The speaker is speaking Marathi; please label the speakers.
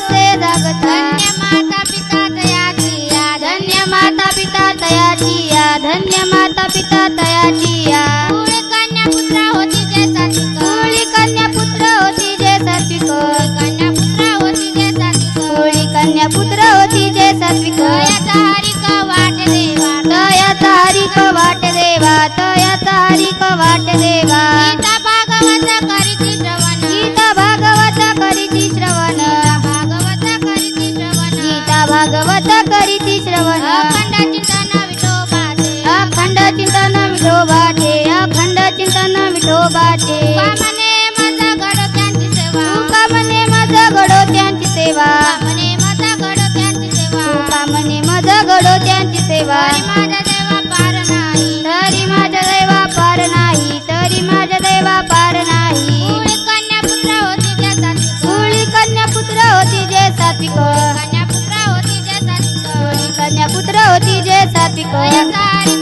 Speaker 1: कसे जगत माता पिता तयाची या धन्य माता पिता तयाची या
Speaker 2: धन्य माता पिता तयाची
Speaker 1: या कन्या पुत्र होती जे सात्विक
Speaker 2: होळी होती जे वाट देवा।
Speaker 1: तयाचा हरिक वाट देवा तयाचा हरिक वाट देवा।
Speaker 2: भागवत
Speaker 1: करीची भागवत करीती श्रवण.
Speaker 2: अखंड चिंतन विठोबाचे.
Speaker 1: अखंड चिंतन विठोबाचे. अखंड चिंतन विठोबाचे.
Speaker 2: वामने माझा गड त्यांची सेवा.
Speaker 1: म्हणे माझ घडो त्यांची सेवा.
Speaker 2: वामने माझा गड त्यांची सेवा.
Speaker 1: म्हणे माझ घडो त्यांची सेवा
Speaker 2: कन्या पुत्र होती जे